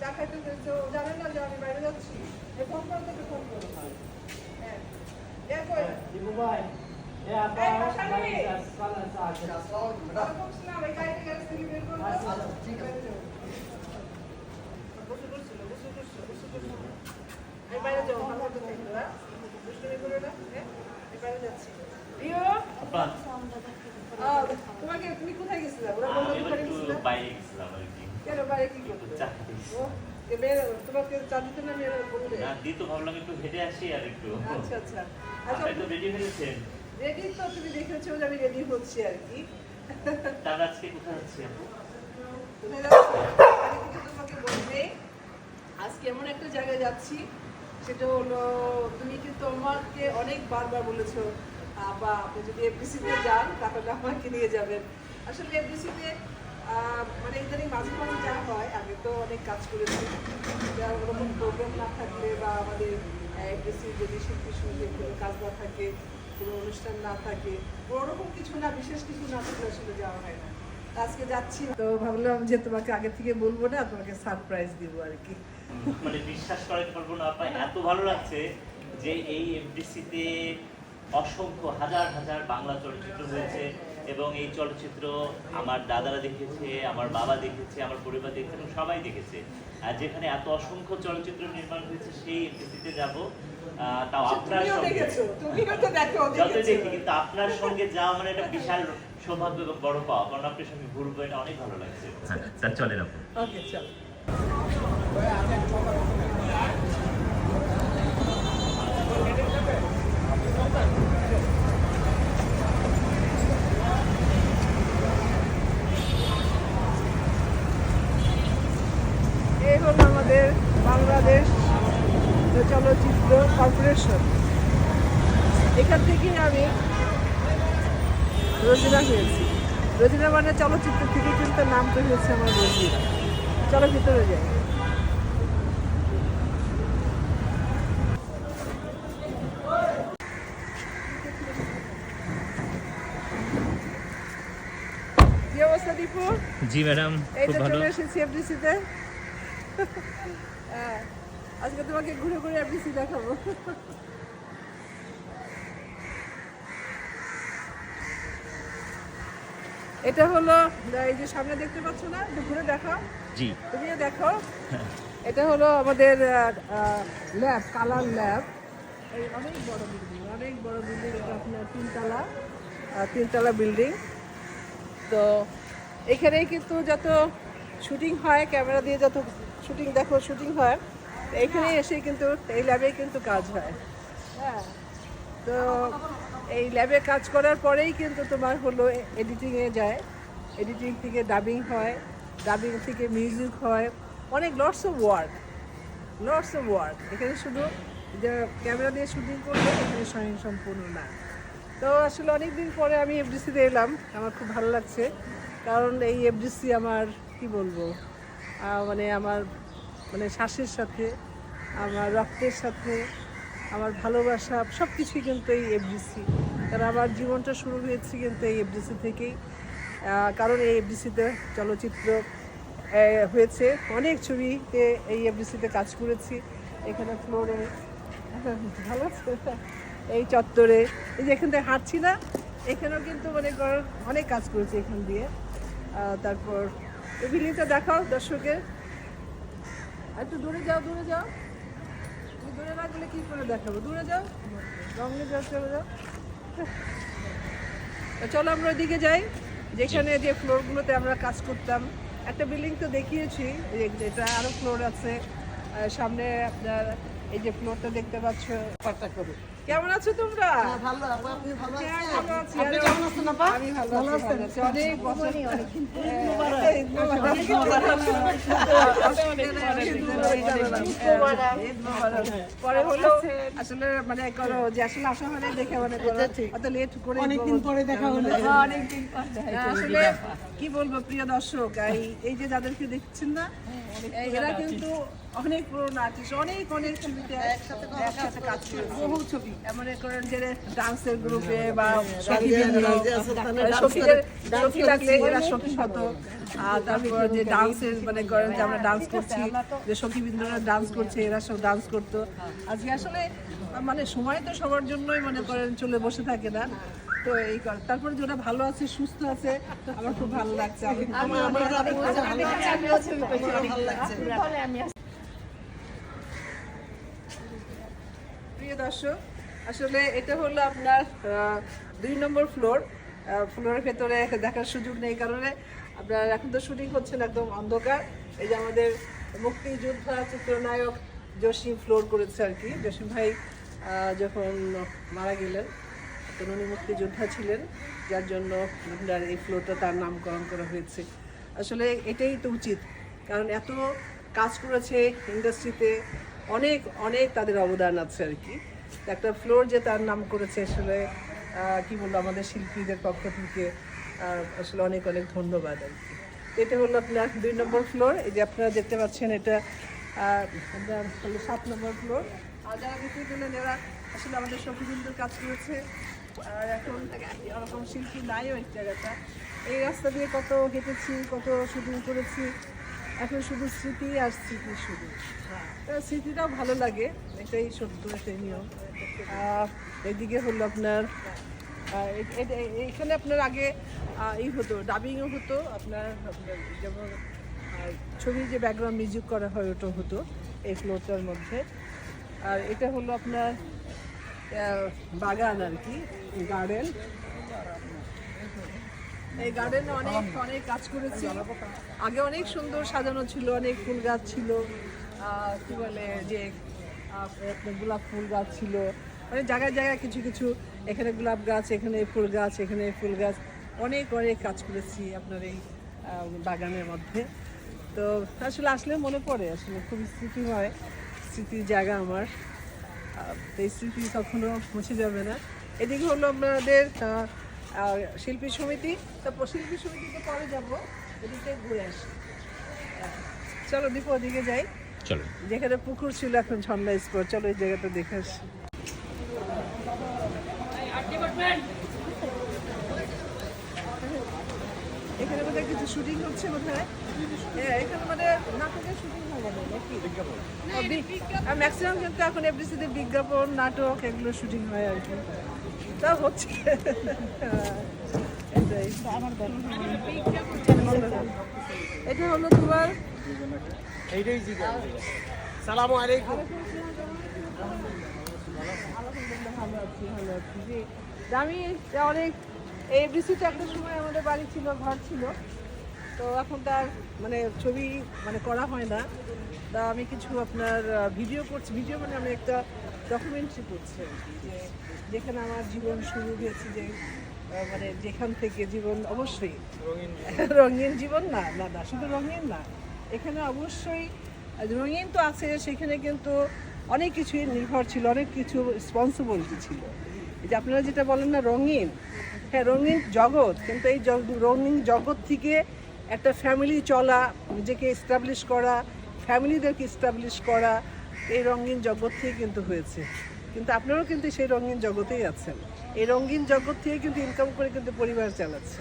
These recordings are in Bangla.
চা খাইতে গেছে, না যে এ আপা এই, বাসা নেই? সালা চা খেতে ওয়ালাইকুম আসসালাম, এই গাড়িটা গ্যারেজ থেকে বের করো। আচ্ছা, আচ্ছা, ঠিক আছে। বাইরে যাও। বসে বসছিল, বসে বসছিল, বসে বসছিল। এই বাইরে যাও, ভালো মতো থেকো, হ্যাঁ? দুষ্টুমি করো না, হ্যাঁ? এই বাইরে যাচ্ছি। রিও, আপা আহ, তোমাকে তুমি কোথায় গেছিলে ওরা বলল আমি দোকানে একটু গেছিলে বাইরে গেছিলাম আর কি কেন বাইরে কি করতে চা খেতে গেছি। ও, এ মেয়ে তোমাকে চা দিতে না মেয়েরা বললে না দিয়ে তো ভাবলাম একটু হেঁটে আসি আর একটু। আচ্ছা আচ্ছা। আচ্ছা তো রেডি হয়েছেন। রেডি তো তুমি দেখেছ যে আমি রেডি হচ্ছি আর কি। তার আজকে কোথায় যাচ্ছি আপু? আমি কিন্তু তোমাকে বলবে আজকে এমন একটা জায়গায় যাচ্ছি সেটা হলো তুমি কিন্তু আমাকে অনেক বারবার বলেছ বা আপনি যদি এফডিসিতে যান তাহলে আমাকে নিয়ে যাবেন। আসলে এফডিসিতে মানে ইদানিং মাঝে মাঝে যা হয়, আগে তো অনেক কাজ করেছি। যা প্রোগ্রাম না থাকলে বা আমাদের যদি শিল্পী সঙ্গে কোনো কাজ না থাকে, কোনো অনুষ্ঠান না থাকে ওরকম কিছু না, বিশেষ কিছু না থাকলে আসলে যাওয়া হয় না। আজকে যাচ্ছি। তো ভাবলাম যে তোমাকে আগে থেকে বলব না, তোমাকে সারপ্রাইজ দিব আর কি। মানে বিশ্বাস করাতে পারব না আপা এত ভালো লাগছে যে এই এফডিসিতে অসংখ্য হাজার হাজার বাংলা চলচ্চিত্র হয়েছে। এবং এই চলচ্চিত্র আমার দাদারা দেখেছে আমার বাবা দেখেছে আমার পরিবার দেখেছে এবং সবাই দেখেছে। আর যেখানে এত অসংখ্য চলচ্চিত্র নির্মাণ হয়েছে সেই এফডিসিতে যাব। তাও আপনার সঙ্গে। দেখো কিন্তু আপনার সঙ্গে যাওয়া মানে একটা বিশাল সৌভাগ্য এবং বড় পাওয়া কারণ আপনার সঙ্গে ঘুরবো এটা অনেক ভালো লাগছে। চলেন আপু ওকে চল। এই হলো আমাদের বাংলাদেশ চলচ্চিত্র কর্পোরেশন। এখান থেকেই আমি রোজিনা হয়েছি। রোজিনা মানে চলচ্চিত্র থেকে কিন্তু নামটা হয়েছে আমার রোজিনা। চলো ভিতরে যাই। জি ম্যাডাম যে চলে এসেছি এফডিসিতে হ্যাঁ আজকে তোমাকে ঘুরে ঘুরে এফডিসি দেখাবো। এটা হলো এই যে সামনে দেখতে পাচ্ছ না? একটু ঘুরে দেখাও। জি। তুমিও দেখো এটা হলো আমাদের ল্যাব কালার ল্যাব এই অনেক বড় বিল্ডিং অনেক বড় বিল্ডিং এটা আপনার তিনতলা তিনতলা বিল্ডিং তো এখানেই কিন্তু যত শুটিং হয় ক্যামেরা দিয়ে যত শুটিং দেখো, শুটিং হয়। এখানে এসে কিন্তু, এই ল্যাবেই কিন্তু কাজ হয়। হ্যাঁ তো এই ল্যাবে কাজ করার পরেই কিন্তু তোমার হলো এডিটিংয়ে যায়। এডিটিং থেকে ডাবিং হয় ডাবিং থেকে মিউজিক হয়। অনেক lots of work lots of work এখানে শুধু যে ক্যামেরা দিয়ে শুটিং করলে এখানে স্বয়ং সম্পূর্ণ না। তো আসলে অনেক দিন পরে আমি এফডিসিতে এলাম। আমার খুব ভালো লাগছে। কারণ এই এফডিসি আমার, কি বলব? মানে আমার মানে শ্বাসের সাথে, আমার রক্তের সাথে, আমার ভালোবাসা সব কিছুই কিন্তু এই এফডিসি কারণ আমার জীবনটা শুরু হয়েছে কিন্তু এই এফডিসি থেকেই। কারণ এই এফডিসিতে চলচ্চিত্র হয়েছে। অনেক ছবিতে এই এফডিসিতে কাজ করেছি। এখানে ফ্লোরে, ভালো এই চত্বরে, এই যে এখান থেকে হাঁটছি না, এখানেও কিন্তু মনে অনেক কাজ করেছি এখান দিয়ে। তারপর বিল্ডিংটা দেখাও দর্শকের একটু দূরে যাও দূরে যাও। দূরে না গেলে কি করে দেখাবো? দূরে যাও। রঙে যাও, চলে যাও। চলো আমরা ওইদিকে যাই। যেখানে যে ফ্লোরগুলোতে আমরা কাজ করতাম। একটা বিল্ডিং তো দেখিয়েছি এটা আরও ফ্লোর আছে। সামনে আপনার এই যে ফ্লোরটা দেখতে পাচ্ছ পার্টটা করো। কেমন আছো তোমরা? ভালো হ্যাঁ, আছি। আমি ভালো আছি? আছি। অনেক বছর হ্যাঁ। পরে হলো। আসলে মানে করো যে আসলে আসা হয় দেখে মানে অত লেট করে অনেকদিন পরে দেখা হলো। অনেকদিন আসলে কি বলব প্রিয় দর্শক এই এই যে যাদেরকে দেখছেন না এরা কিন্তু অনেক পুরোনো আর্টিস্ট অনেক অনেক ছবিতে একসাথে কাজ করেছে বহু ছবি মনে করেন যে ডান্সের গ্রুপে বা সখী করে- করেছি। এরা সখী তারপর যে ডান্সের মানে করেন যে আমরা ডান্স করছি যে সখী বিন্দুরা ডান্স করছে এরা সব ডান্স করতো আজকে আসলে মানে সময় তো সবার জন্যই মনে করেন চলে বসে থাকে না তো এই কার- তারপরে যে ওরা ভালো আছে সুস্থ আছে আমার খুব ভালো লাগছে আমি আমার আমার আপু বলছে ভালো লাগছে আমিও ছবি পেয়েছি ভালো লাগছে প্রিয় দর্শক, আসলে এটা হলো আপনার দুই নম্বর ফ্লোর ফ্লোরের ভেতরে দেখার সুযোগ নেই কারণে আপনার এখন তো শুটিং হচ্ছে না একদম অন্ধকার। এই যে আমাদের মুক্তিযোদ্ধা, চিত্রনায়ক জসিম ফ্লোর করেছে আর কি। জসিম ভাই যখন মারা গেলেন, তখন উনি মুক্তিযোদ্ধা ছিলেন, যার জন্য আপনার এই ফ্লোরটা তার নামকরণ করা হয়েছে। আসলে এটাই তো উচিত, কারণ এত কাজ করেছে ইন্ডাস্ট্রিতে অনেক অনেক তাদের অবদান আছে আর কি। একটা ফ্লোর যে তার নাম করেছে আসলে কি বলব, আমাদের শিল্পীদের পক্ষ থেকে আসলে অনেক অনেক ধন্যবাদ আর কি। এটা হলো আপনার দুই নম্বর ফ্লোর। এই যে আপনারা দেখতে পাচ্ছেন, এটা হলো সাত নম্বর ফ্লোর। আর যারা ভিতরে গেলেন এরা আসলে আমাদের সখীবৃন্দের কাজ করেছে। আর এখন এরকম শিল্পী নাই ওই জায়গাটা। এই রাস্তা দিয়ে কত হেঁটেছি, কত শুটিং করেছি এখন শুধু স্মৃতি আর স্মৃতি শুধু। তা স্মৃতিটাও ভালো লাগে, এটাই সত্য, এটাই নিয়ম। এদিকে হলো আপনার এখানে আপনার আগে ই হতো ডাবিংও হতো, আপনার যেমন ছবির যে ব্যাকগ্রাউন্ড মিউজিক করা হয়, ওটা হতো, এই ফ্লোরটার মধ্যে। আর এটা হলো আপনার বাগান আর কি গার্ডেন এই গার্ডেনে অনেক অনেক কাজ করেছি। আগে অনেক সুন্দর সাজানো ছিল অনেক ফুল গাছ ছিল। কি বলে যে গোলাপ ফুল গাছ ছিল। মানে জায়গায় জায়গায় কিছু কিছু এখানে গোলাপ গাছ এখানে ফুল গাছ এখানে ফুল গাছ। অনেক অনেক কাজ করেছি আপনার এই বাগানের মধ্যে। তো আসলে আসলে মনে পড়ে আসলে খুব স্মৃতি হয় স্মৃতির জায়গা আমার। এই স্মৃতি কখনো মুছে যাবে না। এদিকে হলো আহ, শিল্পী সমিতি তারপর শিল্পী সমিতিতে পরে যাব এদিকে ঘুরে আসি। চলো দীপ ওদিকে যাই। চলো। যেখানে পুকুর ছিল এখন ঝর্ণা স্পট চলো এই জায়গাটা দেখে আসি। এখানে বোধহয় কিছু শুটিং হচ্ছে বোধহয়? হ্যাঁ এখানে মানে নাটকের শুটিং হয় বোধহয় নাকি? ম্যাক্সিমাম কিন্তু এখন এফডিসিতে বিজ্ঞাপন নাটক এগুলো শুটিং হয় আর কি। তা হচ্ছে এটাই। এটা হলো তোমার এইটাই সালামু আলাইকুম। ভালো আছি ভালো আছি জি তা আমি অনেক এফডিসিতে একটা সময় আমাদের বাড়ি ছিল ঘর ছিল। তো এখন তার মানে ছবি মানে করা হয় না। তা আমি কিছু আপনার ভিডিও করছি। ভিডিও মানে আমি একটা ডকুমেন্টারি করছে আর কি যে যেখানে আমার জীবন শুরু হয়েছে যে মানে যেখান থেকে জীবন অবশ্যই রঙিন জীবন। না না না শুধু রঙিন না এখানে অবশ্যই রঙিন তো আছে সেখানে কিন্তু অনেক কিছুই নির্ভর ছিল অনেক কিছু রেসপন্সিবিলিটি ছিল। এই যে আপনারা যেটা বলেন না রঙিন হ্যাঁ রঙিন জগৎ কিন্তু এই রঙিন জগৎ থেকে একটা ফ্যামিলি চলা নিজেকে এস্টাবলিশ করা ফ্যামিলিদেরকে এস্টাবলিশ করা এই রঙিন জগৎ থেকে কিন্তু হয়েছে। কিন্তু আপনারাও কিন্তু সেই রঙিন জগতেই আছেন। এই রঙিন জগৎ থেকে কিন্তু ইনকাম করে কিন্তু পরিবার চালাচ্ছে।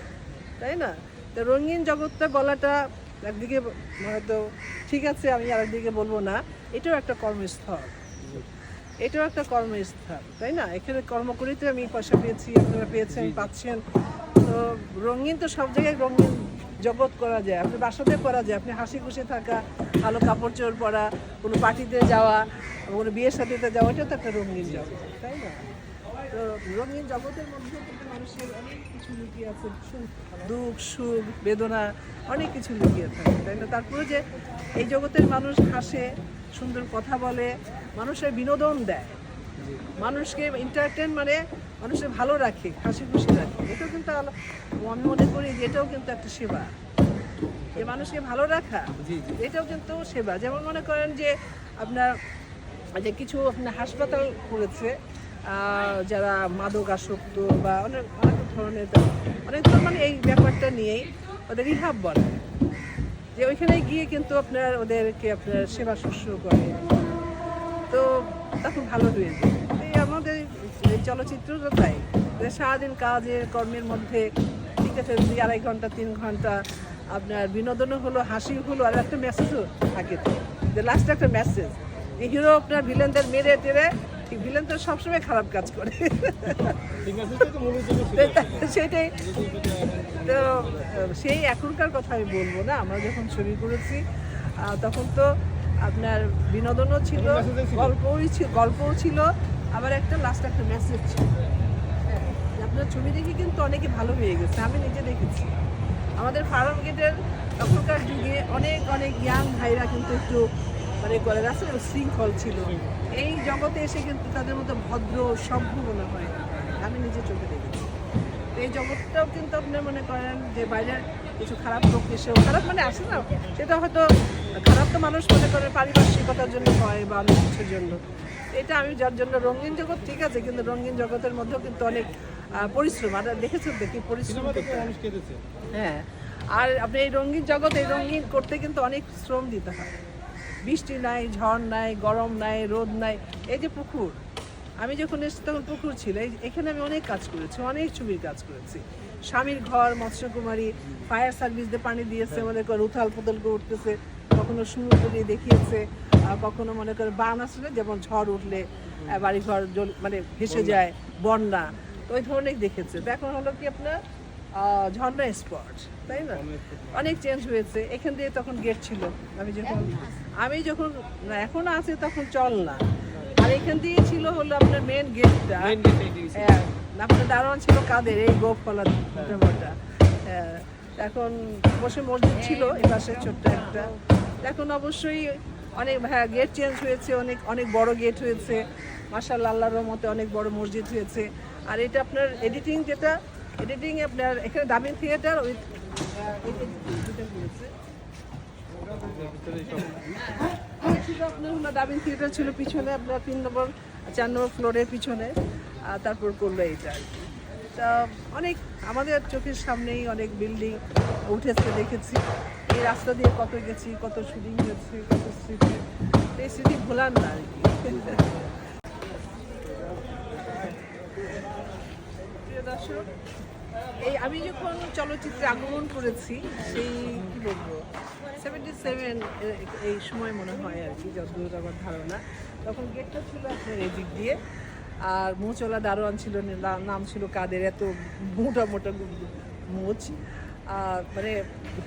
তাই না? তো রঙিন জগৎটা বলাটা একদিকে হয়তো ঠিক আছে, আমি আরেকদিকে বলব না। এটাও একটা কর্মস্থল। এটাও একটা কর্মস্থল, তাই না? এখানে কর্ম করেই তো আমি পয়সা পেয়েছি, আপনারা পেয়েছেন, পাচ্ছেন। তো রঙিন তো সব জায়গায় রঙিন জগৎ করা যায় আপনি বাসাতে করা যায় আপনি হাসি খুশি থাকা ভালো কাপড় চোপড় পরা কোনো পার্টিতে যাওয়া কোনো বিয়ের সাথেতে যাওয়া এটাও তো একটা রঙিন জগৎ তাই না? তো রঙিন জগতের মধ্যে কিন্তু মানুষের অনেক কিছু লুকিয়ে আছে দুঃখ সুখ বেদনা অনেক কিছু লুকিয়ে থাকে তাই না? তারপরে যে এই জগতের মানুষ হাসে সুন্দর কথা বলে মানুষের বিনোদন দেয় মানুষকে এন্টারটেন মানে মানুষের ভালো রাখে হাসি খুশি রাখে। এটাও কিন্তু আমি মনে করি যে এটাও কিন্তু একটা সেবা। যে মানুষকে ভালো রাখা এটাও কিন্তু সেবা। যেমন মনে করেন যে আপনার যে কিছু আপনার হাসপাতাল করেছে যারা মাদক আসক্ত বা অনেক অনেক ধরনের অনেক ধরনের মানে এই ব্যাপারটা নিয়েই ওদের রিহাব বলে। যে ওইখানে গিয়ে কিন্তু আপনার ওদেরকে আপনার সেবা শুশ্রূষ করে। তো তখন ভালো হয়ে যায়। চলচ্চিত্রটা তাই যে সারাদিন কাজের কর্মের মধ্যে ঠিক আছে দুই আড়াই ঘণ্টা তিন ঘণ্টা। আপনার বিনোদনও হলো হাসি হলো আর একটা মেসেজও থাকে। তো যে লাস্টে একটা মেসেজ এই হিরো আপনার ভিলেনদের মেরে টেরে ভিলেন তো সবসময় খারাপ কাজ করে। সেটাই তো সেই এখনকার কথা আমি বলব না। আমরা যখন ছবি করেছি তখন তো আপনার বিনোদনও ছিল। গল্পও ছিল গল্পও ছিল। আবার একটা লাস্ট একটা মেসেজ হ্যাঁ, আপনার ছবি দেখে কিন্তু অনেকে ভালো হয়ে গেছে আমি নিজে দেখেছি। আমাদের ফার্ম গেটের তখনকার যুগে অনেক অনেক ইয়াং ভাইরা কিন্তু একটু মানে করে না, শৃঙ্খল ছিল। এই জগতে এসে কিন্তু তাদের মধ্যে ভদ্র সভ্য মনে হয় আমি নিজে চোখে দেখেছি। এই জগৎটাও কিন্তু আপনি মনে করেন যে বাইরের কিছু খারাপ লোক এসেও খারাপ মানে আসে না সেটা হয়তো খারাপ তো মানুষ মনে করে পারিপার্শ্বিকতার জন্য হয় বা অনেক কিছুর জন্য। এটা আমি যার জন্য রঙিন জগৎ ঠিক আছে কিন্তু রঙিন জগতের মধ্যেও কিন্তু অনেক পরিশ্রম। আর দেখেছেন দেখি পরিশ্রম হ্যাঁ। আর আপনি এই রঙিন জগৎ এই রঙিন করতে কিন্তু অনেক শ্রম দিতে হয়। বৃষ্টি নাই ঝড় নাই গরম নাই রোদ নাই এই যে পুকুর। আমি যখন এসেছি তখন পুকুর ছিল। এখানে আমি অনেক কাজ করেছি অনেক ছবির কাজ করেছি। স্বামীর ঘর মৎস্যকুমারী ফায়ার সার্ভিস দিয়ে পানি দিয়েছে মনে করে উথাল পুতল করে উঠতেছে। কখনো সমুদ্র দিয়ে দেখিয়েছে কখনো মনে করে বান আসলে যেমন ঝড় উঠলে বাড়িঘর জল মানে ভেসে যায় বন্যা। তো ওই ধরনের দেখেছে। তো এখন হলো কি আপনার ঝর্ণা স্পট তাই না? অনেক চেঞ্জ হয়েছে। এখান দিয়ে তখন গেট ছিল। আমি যখন আমি যখন এখন আছে তখন চল না। আর এখান দিয়ে ছিল হলো আপনার মেন গেটটা হ্যাঁ আপনার দারোয়ান ছিল কাদের? এই গোপ মোটা হ্যাঁ এখন বসে মসজিদ ছিল এই পাশে ছোট্ট একটা। এখন অবশ্যই অনেক হ্যাঁ গেট চেঞ্জ হয়েছে, অনেক অনেক বড় গেট হয়েছে। মার্শাল আল্লাহর রহমতে অনেক বড় মসজিদ হয়েছে। আর এটা আপনার এডিটিং যেটা এডিটিং আপনার এখানে দামিন থিয়েটার করেছে। আপনার ডাবিং থিয়েটার ছিল পিছনে, আপনার তিন নম্বর, চার নম্বর ফ্লোরের পিছনে। তারপর করল কি। তা অনেক, আমাদের চোখের সামনেই অনেক বিল্ডিং উঠেছে, দেখেছি। এই রাস্তা দিয়ে কত গেছি, কত শুটিং হয়েছে কত স্মৃতি এই স্মৃতি ভোলার না আর কি। এই আমি যখন চলচ্চিত্রে আগমন করেছি, সেই, কি বলব সেভেন্টি সেভেন এই সময় মনে হয় আর কি, যতদূর আমার ধারণা, তখন গেটটা ছিল আপনার এদিক দিয়ে, আর মোচলা দারোয়ান ছিল, নাম ছিল কাদের, এত মোটা মোটা মোচ। মানে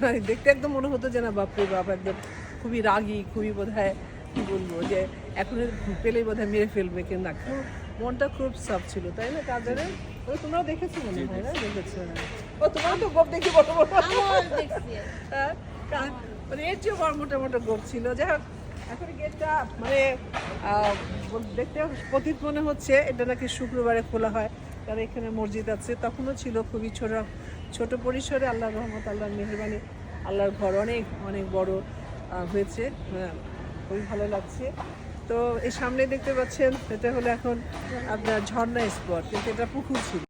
মানে দেখতে একদম মনে হতো যে না বাপরে বাপ একদম খুবই রাগী খুবই বোধ হয় কি বলব যে এখন পেলেই বোধ হয় মেরে ফেলবে কে না। খুব মনটা খুব সাফ ছিল তাই না কাদের ও তোমরাও দেখেছ মনে হয় না? দেখেছ হ্যাঁ। ও তোমার তো গোপ দেখি বড় বড়। হ্যাঁ, মানে এর চেয়েও বড় মোটা মোটা গোপ ছিল। যাই হোক এখন গেটটা মানে দেখতে প্রতীত মনে হচ্ছে এটা নাকি শুক্রবারে খোলা হয় কারণ এখানে মসজিদ আছে তখনও ছিল খুবই ছোট। ছোট পরিসরে আল্লাহর রহমত আল্লাহর মেহরবানি আল্লাহর ঘর অনেক অনেক বড় হয়েছে। হ্যাঁ, খুবই ভালো লাগছে। তো এই সামনে দেখতে পাচ্ছেন এটা হলো এখন আপনার ঝর্ণা স্পট কিন্তু এটা পুকুর ছিল।